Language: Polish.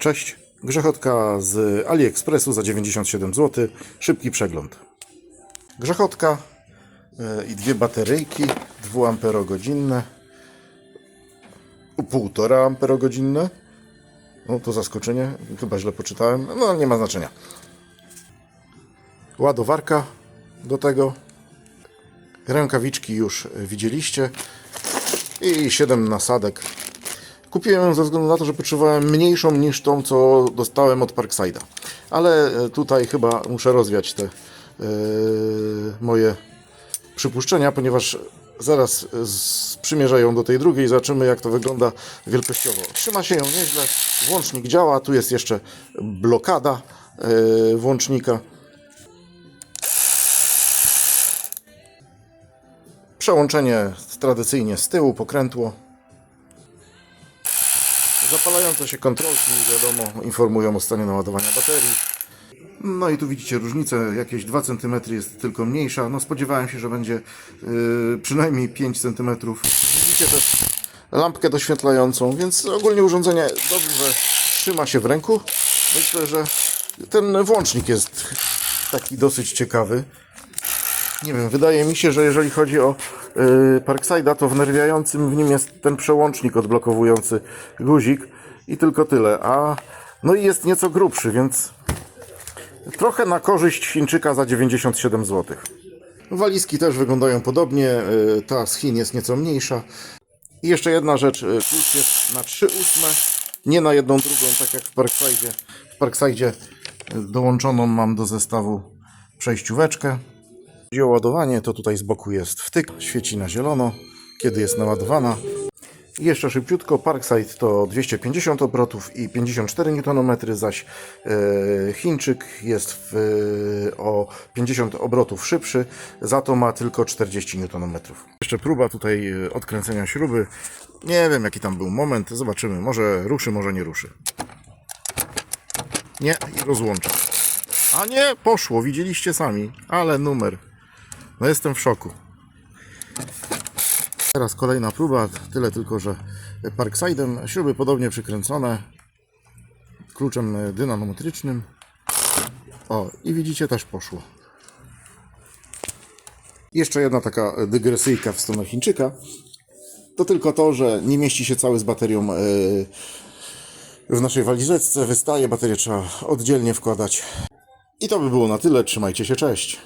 Cześć. Grzechotka z AliExpressu za 97 zł. Szybki przegląd. Grzechotka e, i dwie bateryjki 2 amperogodzinne. 1,5 amperogodzinne. No to zaskoczenie, chyba źle poczytałem, no nie ma znaczenia. Ładowarka do tego. Rękawiczki już widzieliście. I 7 nasadek Kupiłem ją ze względu na to, że potrzebowałem mniejszą niż tą, co dostałem od Parkside'a. Ale e, tutaj chyba muszę rozwiać te e, moje przypuszczenia, ponieważ zaraz e, sprzymierzę ją do tej drugiej i zobaczymy jak to wygląda wielkościowo. Trzyma się ją nieźle, włącznik działa, tu jest jeszcze blokada e, włącznika. Przełączenie tradycyjnie z tyłu, pokrętło. Zapalające się kontrolki, wiadomo, informują o stanie naładowania baterii. No i tu widzicie różnicę, jakieś 2 cm jest tylko mniejsza. No spodziewałem się, że będzie yy, przynajmniej 5 cm. Widzicie też lampkę doświetlającą, więc ogólnie urządzenie dobrze trzyma się w ręku. Myślę, że ten włącznik jest taki dosyć ciekawy. Nie wiem, wydaje mi się, że jeżeli chodzi o Parkside'a, to wnerwiającym w nim jest ten przełącznik odblokowujący guzik i tylko tyle. A no i jest nieco grubszy, więc trochę na korzyść Chińczyka za 97 zł. Walizki też wyglądają podobnie. yy, Ta z Chin jest nieco mniejsza. I jeszcze jedna rzecz, klucz jest na 3 ósme, nie na jedną drugą, tak jak w Parkside'zie. W Parkside'zie yy, dołączoną mam do zestawu przejścióweczkę. Chodzi o ładowanie, to tutaj z boku jest wtyk, świeci na zielono, kiedy jest naładowana. I jeszcze szybciutko, Parkside to 250 obrotów i 54 Nm, zaś e, Chińczyk jest w, e, o 50 obrotów szybszy, za to ma tylko 40 Nm. Jeszcze próba tutaj e, odkręcenia śruby. Nie wiem jaki tam był moment, zobaczymy, może ruszy, może nie ruszy. Nie, i. A nie, poszło, widzieliście sami, ale numer. No jestem w szoku. Teraz kolejna próba, tyle tylko, że Parkside'em śruby podobnie przykręcone kluczem dynamometrycznym. O, i widzicie, też poszło. Jeszcze jedna taka dygresyjka w stronę Chińczyka. To tylko to, że nie mieści się cały z baterią e, w naszej walizeczce. Wystaje, baterię trzeba oddzielnie wkładać. I to by było na tyle. Trzymajcie się, cześć.